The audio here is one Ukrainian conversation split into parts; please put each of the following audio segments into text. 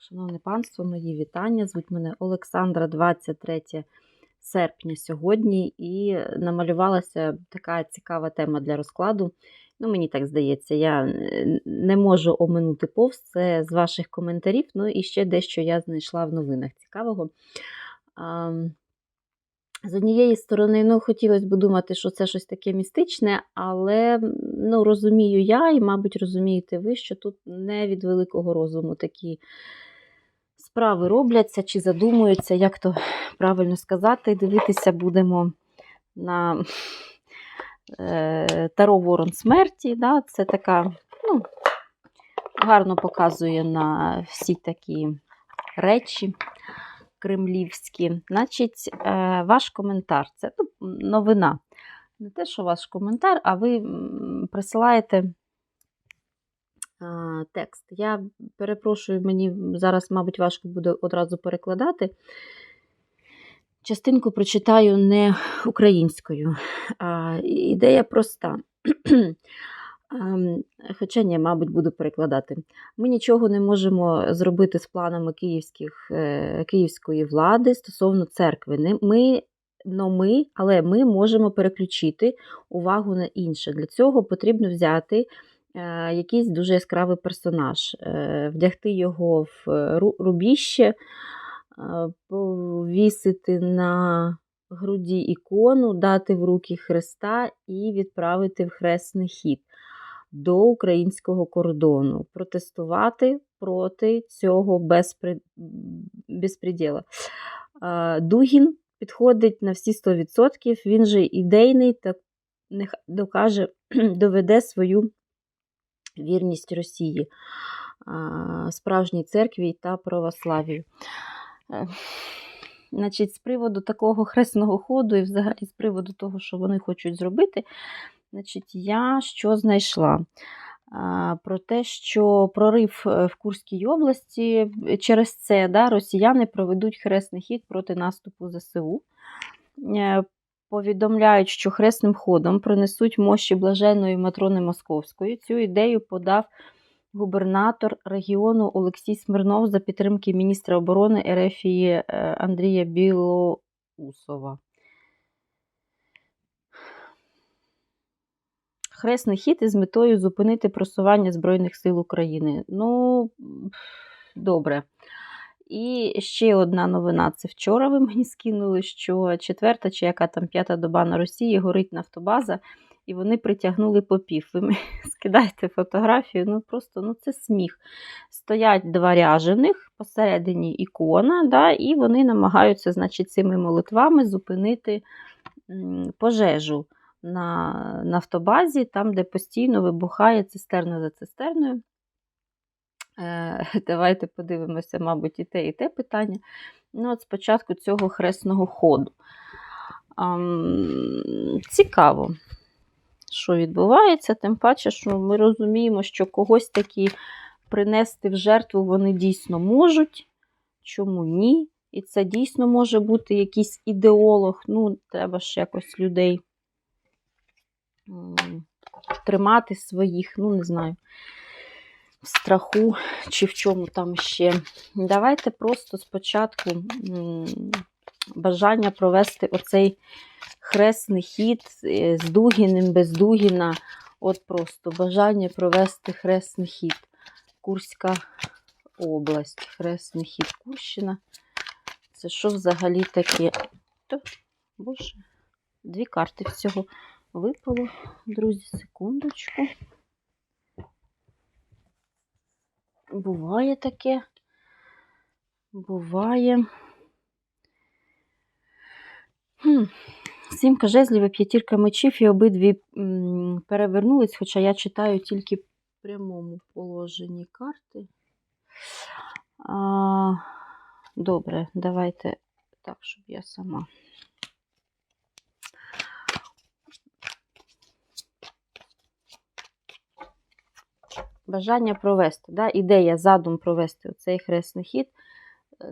Шановне панство, мої вітання. Звуть мене Олександра, 23 серпня сьогодні, і намалювалася така цікава тема для розкладу. Ну, мені так здається, я не можу оминути повз це з ваших коментарів. Ну і ще дещо я знайшла в новинах цікавого. З однієї сторони, ну, хотілося б думати, що це щось таке містичне, але ну, розумію я, і, мабуть, розумієте ви, що тут не від великого розуму такі справи робляться чи задумуються, як то правильно сказати. Дивитися будемо на е, Таро Ворон смерті. Да? Це така, ну, гарно показує на всі такі речі кремлівські. Значить, е, ваш коментар це ну, новина. Не те, що ваш коментар, а ви присилаєте текст. Я перепрошую, мені зараз, мабуть, важко буде одразу перекладати. Частинку прочитаю не українською. Ідея проста. Ем, Хоча ні, мабуть, буду перекладати. Ми нічого не можемо зробити з планами київських, е, київської влади стосовно церкви. Ми, но ми, але ми можемо переключити увагу на інше. Для цього потрібно взяти якийсь дуже яскравий персонаж, е, вдягти його в е, рубіще, е, повісити на груді ікону, дати в руки Христа і відправити в хресний хід до українського кордону, протестувати проти цього безпри... безпреділа. Е, Дугін підходить на всі 100%, він же ідейний та нехай докаже, доведе свою вірність Росії, справжній церкві та православію. Е, Значить, з приводу такого хресного ходу і взагалі з приводу того, що вони хочуть зробити, значить, я що знайшла? Про те, що прорив е, в Курській області е, через це да, росіяни проведуть хресний хід проти наступу ЗСУ. Повідомляють, що хресним ходом принесуть мощі блаженної Матрони Московської. Цю ідею подав губернатор регіону Олексій Смирнов за підтримки міністра оборони Ерефії Андрія Білоусова. Хресний хід із метою зупинити просування Збройних сил України. Ну, добре. І ще одна новина. Це вчора ви мені скинули, що четверта чи яка там п'ята доба на Росії горить нафтобаза, і вони притягнули попів. Ви мені скидаєте фотографію, ну просто ну це сміх. Стоять два ряжених, посередині ікона, да, і вони намагаються, значить, цими молитвами зупинити пожежу на нафтобазі, там, де постійно вибухає цистерна за цистерною. Е, Давайте подивимося, мабуть, і те, і те питання. Ну, от спочатку цього хресного ходу. Цікаво, що відбувається, тим паче, що ми розуміємо, що когось таки принести в жертву вони дійсно можуть. Чому ні? І це дійсно може бути якийсь ідеолог. Ну, треба ж якось людей тримати своїх, ну, не знаю в страху чи в чому там ще. Давайте просто спочатку бажання провести оцей хресний хід е, з Дугіним, без Дугіна. От просто бажання провести хресний хід. Курська область, хресний хід Курщина. Це що взагалі таке? То, боже, дві карти всього випало. Друзі, секундочку. Буває таке. Буває. Хм. Сімка жезлів і п'ятірка мечів і обидві перевернулись, хоча я читаю тільки в прямому положенні карти. А, добре, давайте так, щоб я сама. Бажання провести, да? ідея, задум провести цей хресний хід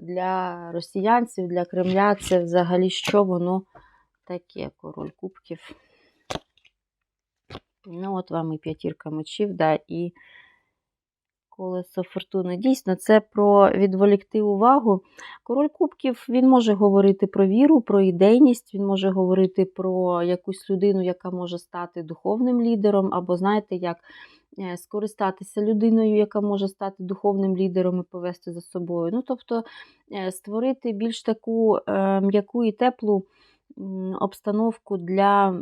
для росіянців, для Кремля це взагалі що воно таке, король кубків. Ну, от вам і п'ятірка мечів, да, і Колесо фортуни. Дійсно, це про відволікти увагу. Король Кубків він може говорити про віру, про ідейність, він може говорити про якусь людину, яка може стати духовним лідером, або, знаєте, як е, скористатися людиною, яка може стати духовним лідером і повести за собою. Ну, тобто е, створити більш таку е, м'яку і теплу обстановку для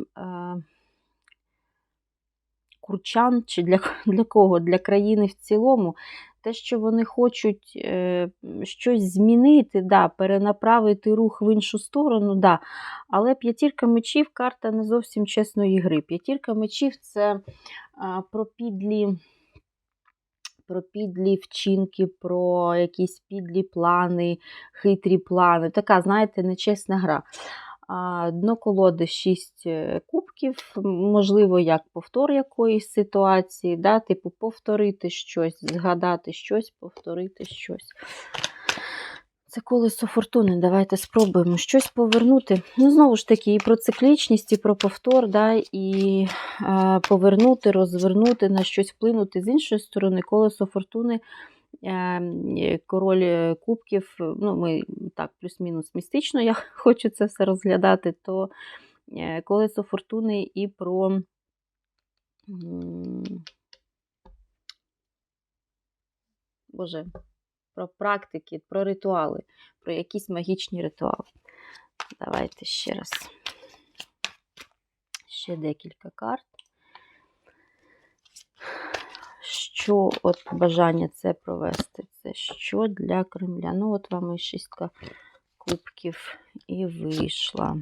курчан чи для для кого? Для країни в цілому. Те, що вони хочуть е, щось змінити, да, перенаправити рух в іншу сторону, да. але п'ятірка мечів карта не зовсім чесної гри. П'ятірка мечів це про підлі. Про підлі вчинки, про якісь підлі плани, хитрі плани. Така, знаєте, нечесна гра. Дно колоди 6 е, кубків, можливо, як повтор якоїсь ситуації, да, типу повторити щось, згадати щось, повторити щось. Це колесо фортуни. Давайте спробуємо щось повернути. Ну, Знову ж таки, і про циклічність, і про повтор, да, і е, повернути, розвернути, на щось вплинути. З іншої сторони, колесо фортуни Ем, король е, кубків, ну, ми так, плюс-мінус містично, я хочу це все розглядати, то е, колесо фортуни і про. Боже, про практики, про ритуали, про якісь магічні ритуали. Давайте ще раз. Ще декілька карт що от бажання це провести? Це що для Кремля? Ну, от вам і шістка кубків і вийшла.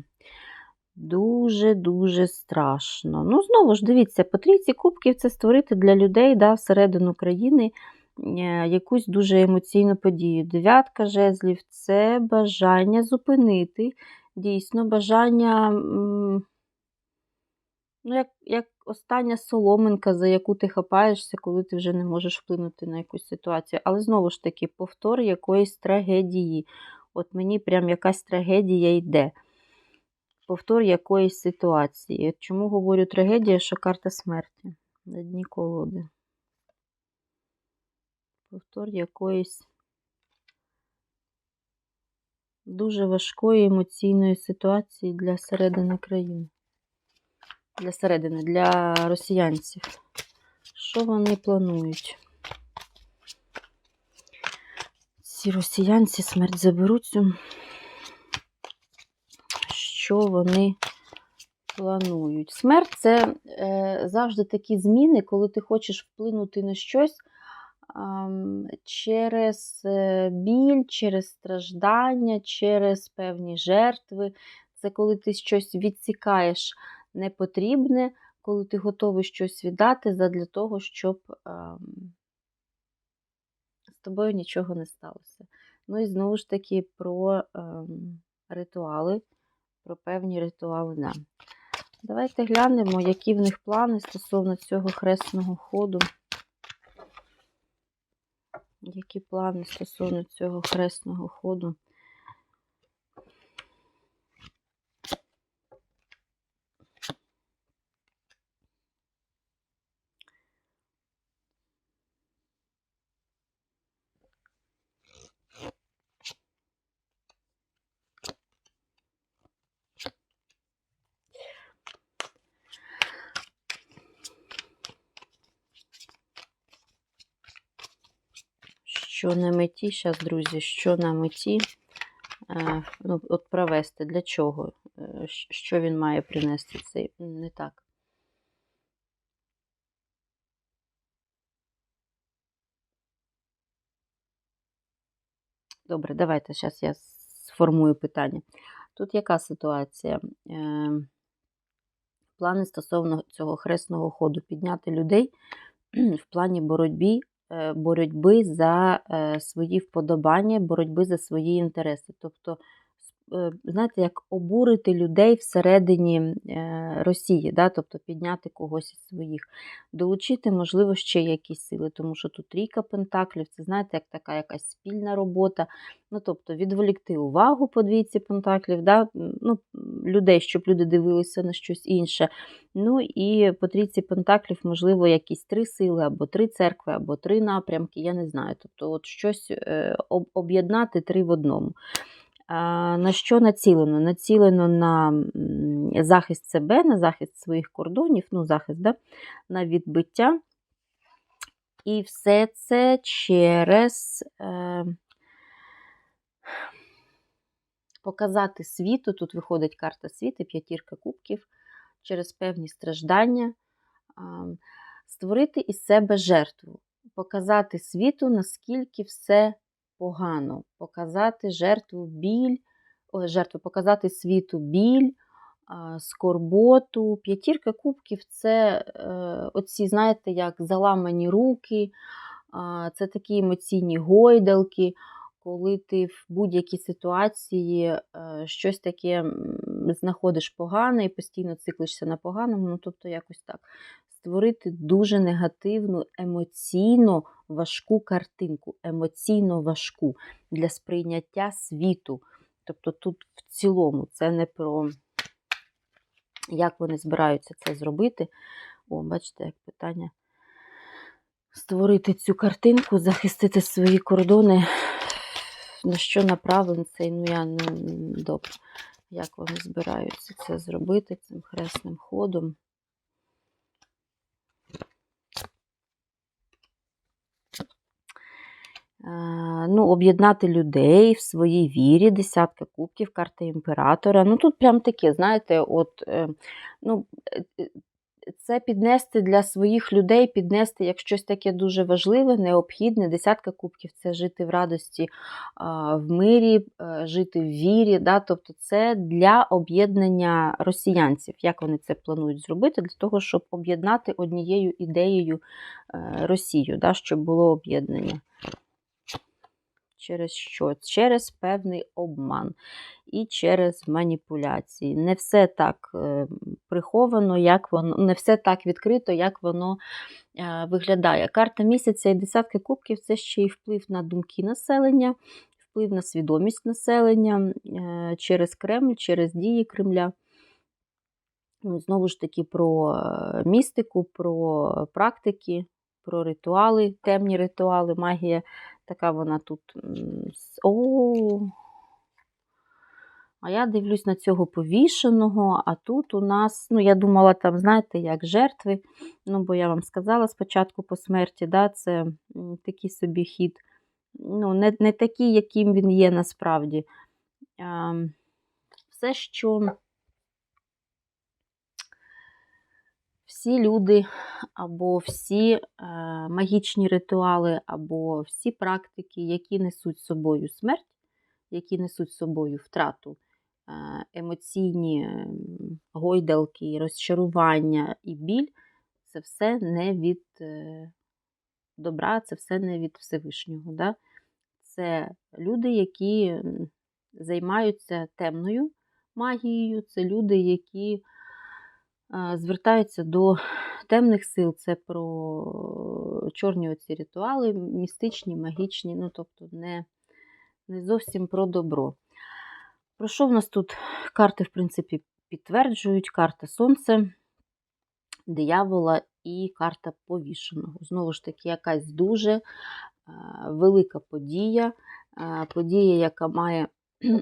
Дуже-дуже страшно. Ну, знову ж, дивіться, по трійці кубків це створити для людей да, всередину країни якусь дуже емоційну подію. Дев'ятка жезлів це бажання зупинити, дійсно, бажання Ну, як як остання соломинка, за яку ти хапаєшся, коли ти вже не можеш вплинути на якусь ситуацію. Але знову ж таки, повтор якоїсь трагедії. От мені прям якась трагедія йде. Повтор якоїсь ситуації. Чому говорю трагедія, що карта смерті на дні колоди? Повтор якоїсь дуже важкої емоційної ситуації для середини країни для середини, для росіянців. Що вони планують? Ці росіянці смерть заберуть. Що вони планують? Смерть це е, завжди такі зміни, коли ти хочеш вплинути на щось через біль, через страждання, через певні жертви. Це коли ти щось відсікаєш не потрібне, коли ти готовий щось віддати задля того, щоб ем, з тобою нічого не сталося. Ну і знову ж таки про ем, ритуали, про певні ритуали. Да. Давайте глянемо, які в них плани стосовно цього хресного ходу. Які плани стосовно цього хресного ходу? Що на меті, зараз, друзі, що на меті е, ну, от провести, для чого? Е, що він має принести? Це не так. Добре, давайте зараз я сформую питання. Тут яка ситуація? Е, плани стосовно цього хресного ходу підняти людей в плані боротьбі боротьби за е, свої вподобання, боротьби за свої інтереси. Тобто е, знаєте, як обурити людей всередині е, Росії, да? тобто підняти когось із своїх, долучити, можливо, ще якісь сили, тому що тут трійка пентаклів, це знаєте, як така якась спільна робота. Ну, тобто відволікти увагу по двійці пентаклів, да? ну, людей, щоб люди дивилися на щось інше. Ну і по трійці пентаклів, можливо, якісь три сили, або три церкви, або три напрямки, я не знаю. Тобто, от щось е, об'єднати три в одному. На що націлено? Націлено на захист себе, на захист своїх кордонів, ну, захист, да? на відбиття. І все це через е, показати світу. Тут виходить карта світу, п'ятірка кубків, через певні страждання, а, створити із себе жертву, показати світу, наскільки все погано, показати жертву біль, жертву, показати світу біль, скорботу. П'ятірка кубків це е, оці, знаєте, як заламані руки, це такі емоційні гойдалки, коли ти в будь-якій ситуації е, щось таке знаходиш погане і постійно циклишся на поганому, ну тобто якось так. Створити дуже негативну, емоційно важку картинку, емоційно важку для сприйняття світу. Тобто тут в цілому це не про як вони збираються це зробити. О, бачите, як питання. Створити цю картинку, захистити свої кордони. На що направлено цей, ну я не добре. Як вони збираються це зробити цим хресним ходом? Ну, об'єднати людей в своїй вірі, десятка кубків, карта імператора. Ну, тут прям таке, знаєте, от, е, ну, е, е, це піднести для своїх людей, піднести як щось таке дуже важливе, необхідне. Десятка кубків це жити в радості, в мирі, е, жити в вірі. Да? Тобто це для об'єднання росіянців. Як вони це планують зробити? Для того, щоб об'єднати однією ідеєю е, Росію, да? щоб було об'єднання. Через що? Через певний обман і через маніпуляції. Не все так е, приховано, як воно, не все так відкрито, як воно е, виглядає. Карта місяця і десятки кубків це ще й вплив на думки населення, вплив на свідомість населення е, через Кремль, через дії Кремля. Ну, Знову ж таки, про містику, про практики, про ритуали, темні ритуали, магія. Така вона тут. О! А я дивлюсь на цього повішеного, а тут у нас, ну, я думала, там, знаєте, як жертви. Ну, бо я вам сказала спочатку по смерті, да, це такий собі хід. Ну, не, не такий, яким він є насправді. А, все, що всі люди, або всі е, магічні ритуали, або всі практики, які несуть собою смерть, які несуть з собою втрату, е, емоційні гойдалки, розчарування і біль, це все не від е, добра, це все не від Всевишнього. Да? Це люди, які займаються темною магією, це люди, які звертаються до темних сил. Це про чорні оці ритуали, містичні, магічні, ну тобто не, не зовсім про добро. Про що в нас тут карти, в принципі, підтверджують? Карта Сонце, диявола і карта повішеного. Знову ж таки, якась дуже велика подія, подія, яка має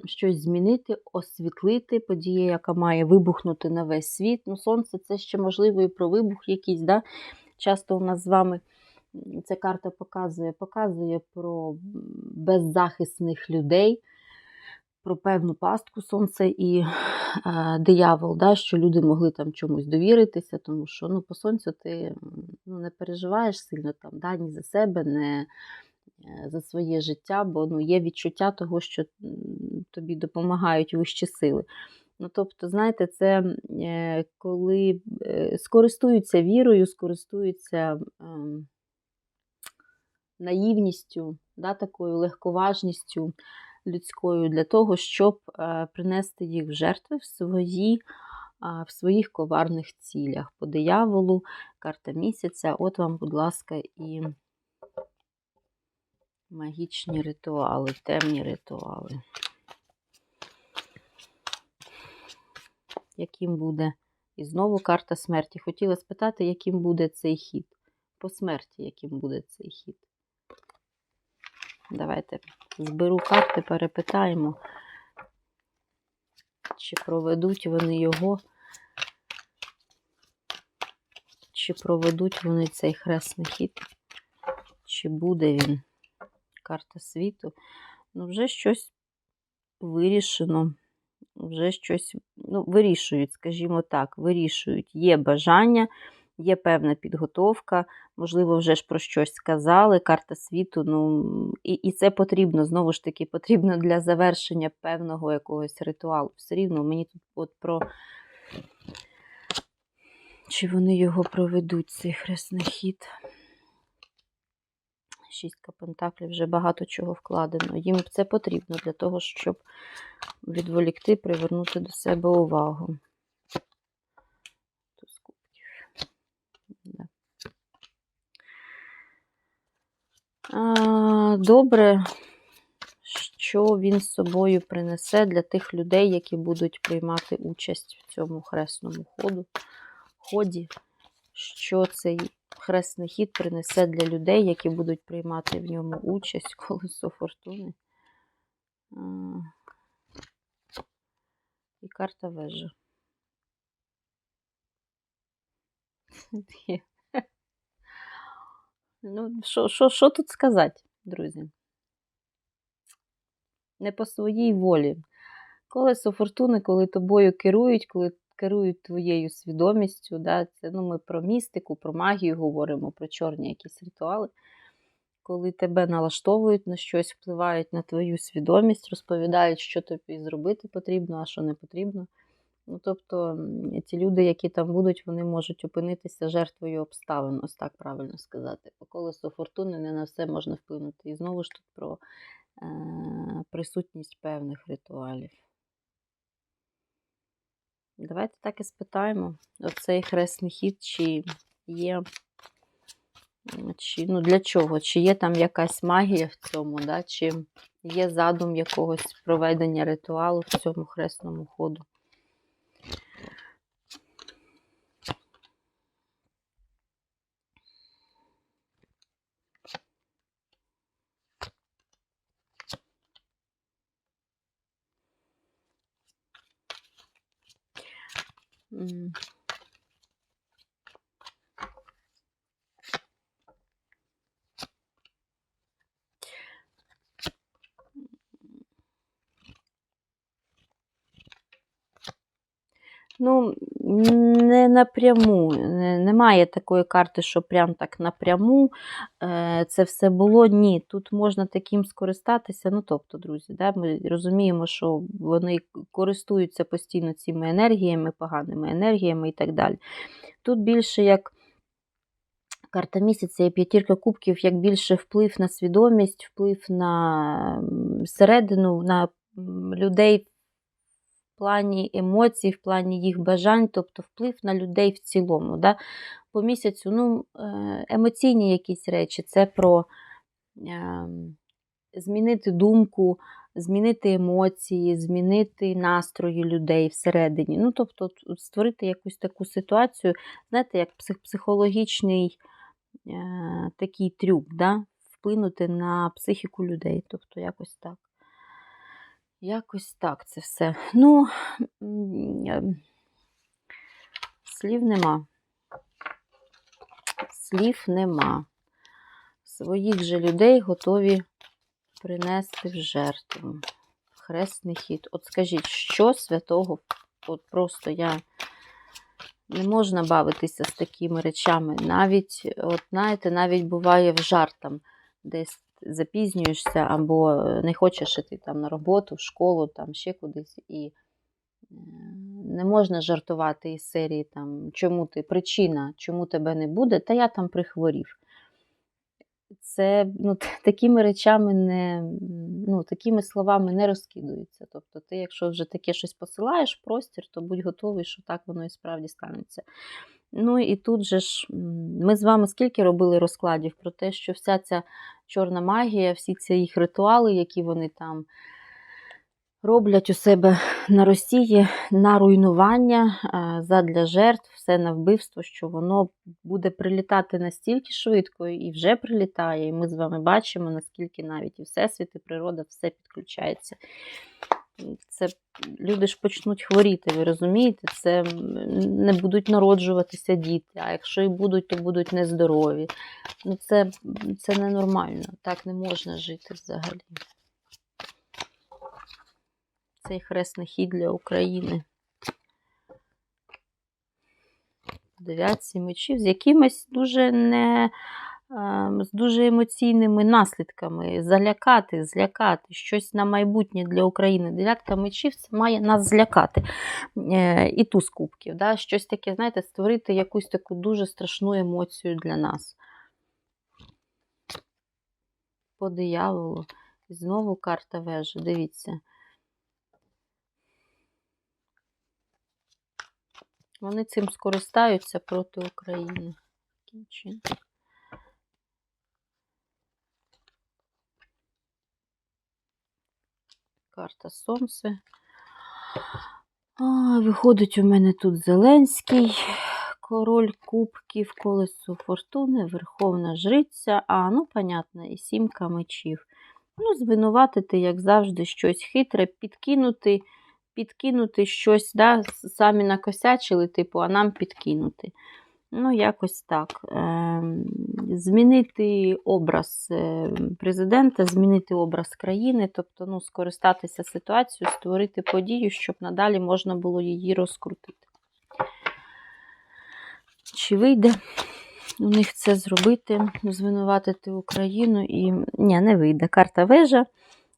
щось змінити, освітлити, подія, яка має вибухнути на весь світ. Ну, Сонце це ще можливо і про вибух якийсь. Да? Часто у нас з вами ця карта показує, показує про беззахисних людей, про певну пастку сонце і е, диявол, да, що люди могли там чомусь довіритися, тому що ну, по сонцю ти ну, не переживаєш сильно там, да, ні за себе, не за своє життя, бо ну, є відчуття того, що тобі допомагають вищі сили. Ну, тобто, знаєте, це е, коли е, скористуються вірою, скористуються ем, наївністю, да, такою легковажністю людською для того, щоб е, принести їх в жертви в свої. В своїх коварних цілях. По дияволу, карта місяця. От вам, будь ласка, і магічні ритуали, темні ритуали. Яким буде. І знову карта смерті. Хотіла спитати, яким буде цей хід. По смерті, яким буде цей хід. Давайте зберу карти, перепитаємо, чи проведуть вони його, чи проведуть вони цей хресний хід, чи буде він. Карта світу. Ну, вже щось вирішено, вже щось ну, вирішують, скажімо так, вирішують. Є бажання, є певна підготовка, можливо, вже ж про щось сказали. Карта світу, ну, і, і це потрібно, знову ж таки, потрібно для завершення певного якогось ритуалу. Все рівно мені тут от про. Чи вони його проведуть, цей хресний хід? Шістка пентаклів вже багато чого вкладено. Їм це потрібно для того, щоб відволікти, привернути до себе увагу. Добре, що він з собою принесе для тих людей, які будуть приймати участь в цьому хресному ходу, ході, що цей хресний хід принесе для людей, які будуть приймати в ньому участь, колесо фортуни. І карта вежа. Ну, що, що, що тут сказати, друзі? Не по своїй волі. Колесо фортуни, коли тобою керують, коли керують твоєю свідомістю. Да? Це ну, ми про містику, про магію говоримо, про чорні якісь ритуали. Коли тебе налаштовують на щось, впливають на твою свідомість, розповідають, що тобі зробити потрібно, а що не потрібно. Ну, Тобто ті люди, які там будуть, вони можуть опинитися жертвою обставин, ось так правильно сказати. По колесу фортуни не на все можна вплинути. І знову ж тут про е, присутність певних ритуалів. Давайте так і спитаємо, оцей хресний хід, чи є, чи, ну для чого? Чи є там якась магія в цьому, да? чи є задум якогось проведення ритуалу в цьому хресному ходу? 嗯。Ну, не напряму. Не, немає такої карти, що прям так напряму е, це все було. Ні, тут можна таким скористатися. Ну, тобто, друзі, да, ми розуміємо, що вони користуються постійно цими енергіями, поганими енергіями і так далі. Тут більше як. Карта місяця і п'ятірка кубків, як більше вплив на свідомість, вплив на середину, на людей плані емоцій, в плані їх бажань, тобто вплив на людей в цілому. Да? По місяцю ну, емоційні якісь речі, це про е, змінити думку, змінити емоції, змінити настрої людей всередині. Ну, тобто, створити якусь таку ситуацію, знаєте, як психологічний е, такий трюк, да? вплинути на психіку людей. Тобто, якось так. Якось так це все. Ну, слів нема. Слів нема. Своїх же людей готові принести в жертву. Хресний хід. От скажіть, що святого? От просто я не можна бавитися з такими речами. Навіть, от знаєте, навіть буває в жартам десь запізнюєшся або не хочеш іти там на роботу, в школу, там ще кудись. І не можна жартувати із серії, там, чому ти причина, чому тебе не буде, та я там прихворів. це ну, такими речами не ну, такими словами не розкидуються. Тобто, ти, якщо вже таке щось посилаєш в простір, то будь готовий, що так воно і справді станеться. Ну і тут же ж ми з вами скільки робили розкладів про те, що вся ця чорна магія, всі ці їх ритуали, які вони там роблять у себе на Росії на руйнування задля жертв, все на вбивство, що воно буде прилітати настільки швидко і вже прилітає. І ми з вами бачимо, наскільки навіть і всесвіт, і природа все підключається. Це люди ж почнуть хворіти, ви розумієте? Це не будуть народжуватися діти, а якщо і будуть, то будуть нездорові. Ну, це, це ненормально. Так не можна жити взагалі. Цей хресний хід для України. Дев'ятці мечів з якимись дуже не з дуже емоційними наслідками. Залякати, злякати, щось на майбутнє для України. Дев'ятка мечів це має нас злякати. Е, І туз кубків. Да? Щось таке, знаєте, створити якусь таку дуже страшну емоцію для нас. По дияволу. Знову карта вежі. Дивіться. Вони цим скористаються проти України. Таким чином. Карта Сонце. Виходить у мене тут Зеленський, король кубків, колесо фортуни, Верховна Жриця. А, ну, понятно, і сімка мечів. Ну, звинуватити, як завжди, щось хитре, підкинути, підкинути щось, да, самі накосячили, типу, а нам підкинути. Ну, якось так. Ем, Змінити образ е, президента, змінити образ країни, тобто ну, скористатися ситуацією, створити подію, щоб надалі можна було її розкрутити. Чи вийде у них це зробити, звинуватити Україну і ні, не вийде. Карта вежа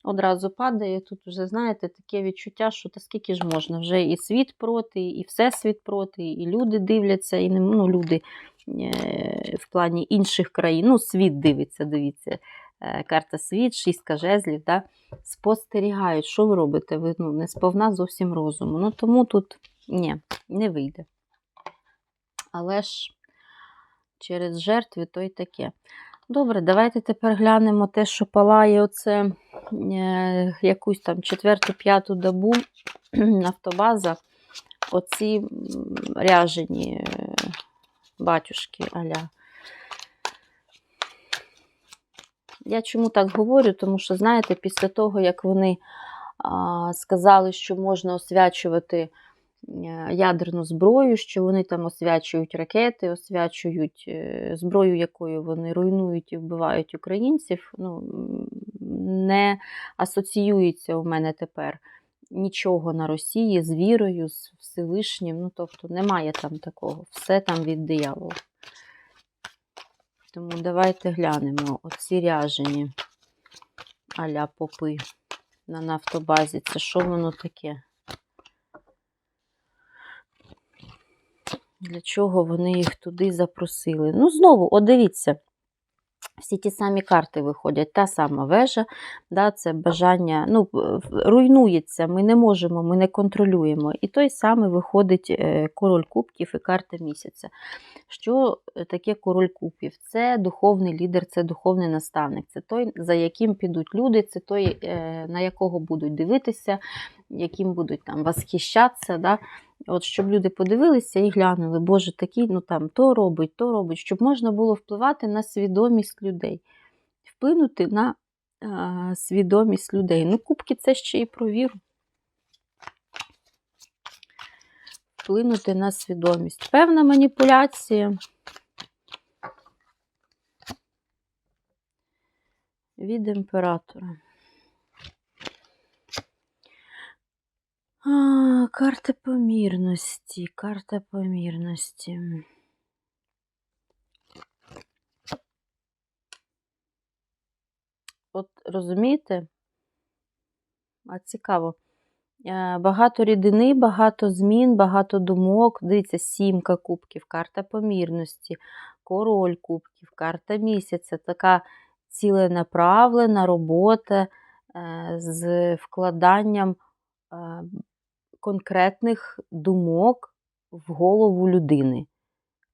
одразу падає. Тут вже, знаєте, таке відчуття, що та скільки ж можна. Вже і світ проти, і всесвіт проти, і люди дивляться, і ну, люди е, в плані інших країн. Ну, світ дивиться, дивіться. Е, Карта світ, шістка жезлів, да? спостерігають, що ви робите? Ви ну, не сповна зовсім розуму. Ну тому тут ні, не вийде. Але ж через жертви то й таке. Добре, давайте тепер глянемо те, що палає оце якусь там четверту-п'яту добу автобаза Оці ряжені е, батюшки аля. Я чому так говорю? Тому що, знаєте, після того, як вони а, сказали, що можна освячувати е, ядерну зброю, що вони там освячують ракети, освячують е, зброю, якою вони руйнують і вбивають українців, ну, не асоціюється у мене тепер нічого на Росії з вірою, з Всевишнім. Ну, тобто немає там такого. Все там від диявола. Тому давайте глянемо оці ряжені аля попи на нафтобазі. Це що воно таке? Для чого вони їх туди запросили? Ну, знову, от дивіться, всі ті самі карти виходять. Та сама вежа, да, це бажання, ну, руйнується, ми не можемо, ми не контролюємо. І той самий виходить е, король кубків і карта місяця. Що таке король кубків? Це духовний лідер, це духовний наставник, це той, за яким підуть люди, це той, е, на якого будуть дивитися, яким будуть там восхищатися. Да? От щоб люди подивилися і глянули, Боже, такий, ну там то робить, то робить, щоб можна було впливати на свідомість людей, вплинути на а, свідомість людей. Ну, кубки це ще і про віру. Вплинути на свідомість. Певна маніпуляція. Від імператора. А, карта помірності, карта помірності. От розумієте? А цікаво. Е, Багато рідини, багато змін, багато думок. Дивіться, сімка кубків, карта помірності, король кубків, карта місяця. Така ціленаправлена робота е, з вкладанням е, конкретних думок в голову людини,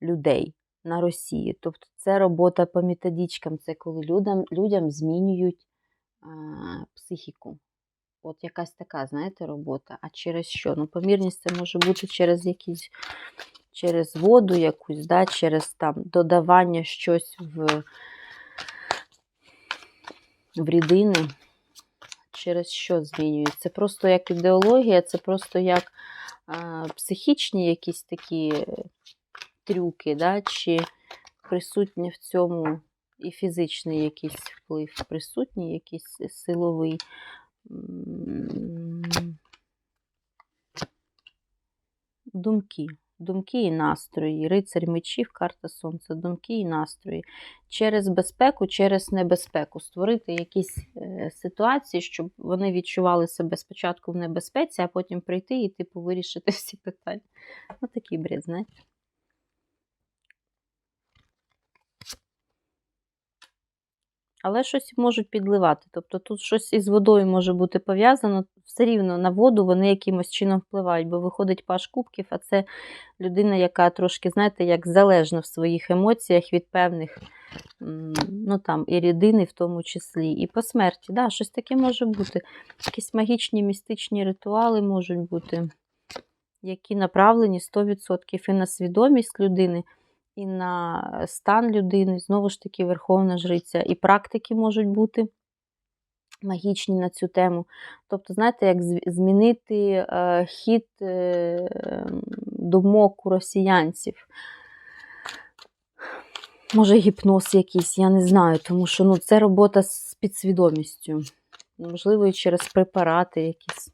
людей на Росії. Тобто це робота по методичкам, це коли людям, людям змінюють а, психіку. От якась така, знаєте, робота. А через що? Ну, помірність це може бути через якісь, через воду якусь, да, через там додавання щось в, в рідини. Через що змінюють? Це просто як ідеологія, це просто як а, психічні якісь такі е, трюки, да, чи присутній в цьому і фізичний якийсь вплив, присутній якийсь силовий. Думки. Думки і настрої. Рицарь мечів, карта сонця, думки і настрої. Через безпеку, через небезпеку. Створити якісь е, ситуації, щоб вони відчували себе спочатку в небезпеці, а потім прийти і, типу, вирішити всі питання. Ну, такий бред, знаєте. Але щось можуть підливати. Тобто тут щось із водою може бути пов'язано, все рівно на воду вони якимось чином впливають, бо виходить паш кубків, а це людина, яка трошки, знаєте, як залежна в своїх емоціях від певних, ну там, і рідини в тому числі, і по смерті. Да, щось таке може бути. Якісь магічні містичні ритуали можуть бути, які направлені 100% і на свідомість людини і на стан людини, знову ж таки, Верховна Жриця, і практики можуть бути магічні на цю тему. Тобто, знаєте, як змінити е, хід е, думок у росіянців. Може, гіпноз якийсь, я не знаю, тому що ну, це робота з підсвідомістю. Можливо, і через препарати якісь.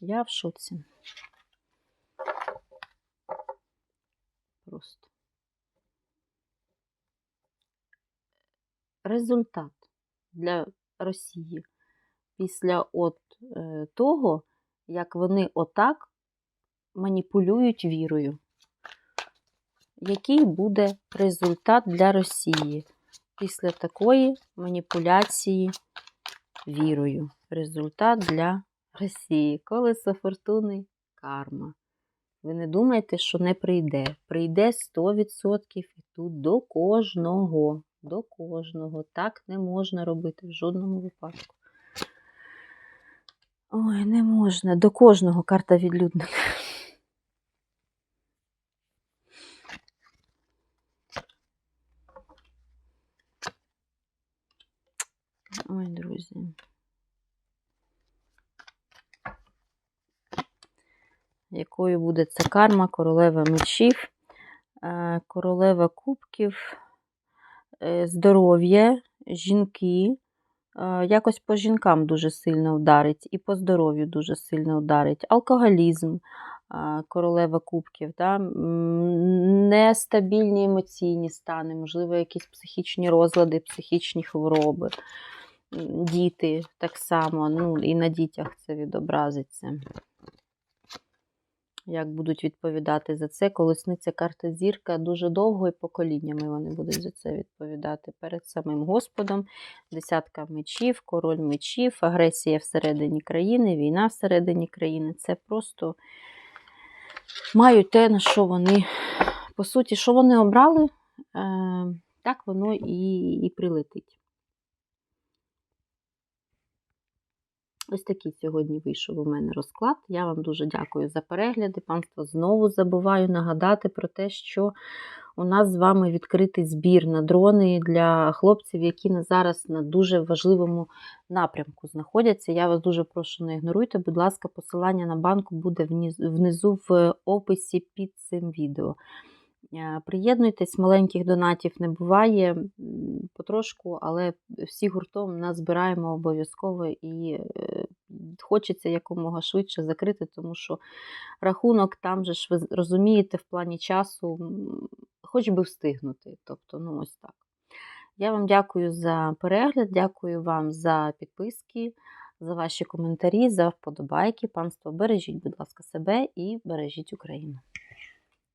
Я в шоці. Просто. Результат для Росії після от е, того, як вони отак маніпулюють вірою. Який буде результат для Росії після такої маніпуляції вірою? Результат для Росії. Колесо фортуни карма. Ви не думайте, що не прийде. Прийде 100% і тут до кожного. До кожного. Так не можна робити в жодному випадку. Ой, не можна. До кожного карта відлюдника. Ой, друзі. Якою буде ця карма, королева мечів, е, королева кубків, здоров'я, жінки. Е, Якось по жінкам дуже сильно вдарить, і по здоров'ю дуже сильно вдарить. Алкоголізм, е, королева кубків, да? нестабільні емоційні стани, можливо, якісь психічні розлади, психічні хвороби. Діти так само, ну і на дітях це відобразиться. Як будуть відповідати за це? Колесниця карта зірка дуже довго і поколіннями вони будуть за це відповідати перед самим Господом. Десятка мечів, король мечів, агресія всередині країни, війна всередині країни. Це просто мають те, на що вони, по суті, що вони обрали, е, так воно і, і прилетить. Ось такий сьогодні вийшов у мене розклад. Я вам дуже дякую за перегляди. Панство знову забуваю нагадати про те, що у нас з вами відкритий збір на дрони для хлопців, які на зараз на дуже важливому напрямку знаходяться. Я вас дуже прошу, не ігноруйте. Будь ласка, посилання на банку буде внизу в описі під цим відео. Е, Приєднуйтесь, маленьких донатів не буває потрошку, але всі гуртом нас збираємо обов'язково і е, хочеться якомога швидше закрити, тому що рахунок там же ж ви розумієте в плані часу, хоч би встигнути. Тобто, ну ось так. Я вам дякую за перегляд, дякую вам за підписки, за ваші коментарі, за вподобайки. Панство, бережіть, будь ласка, себе і бережіть Україну.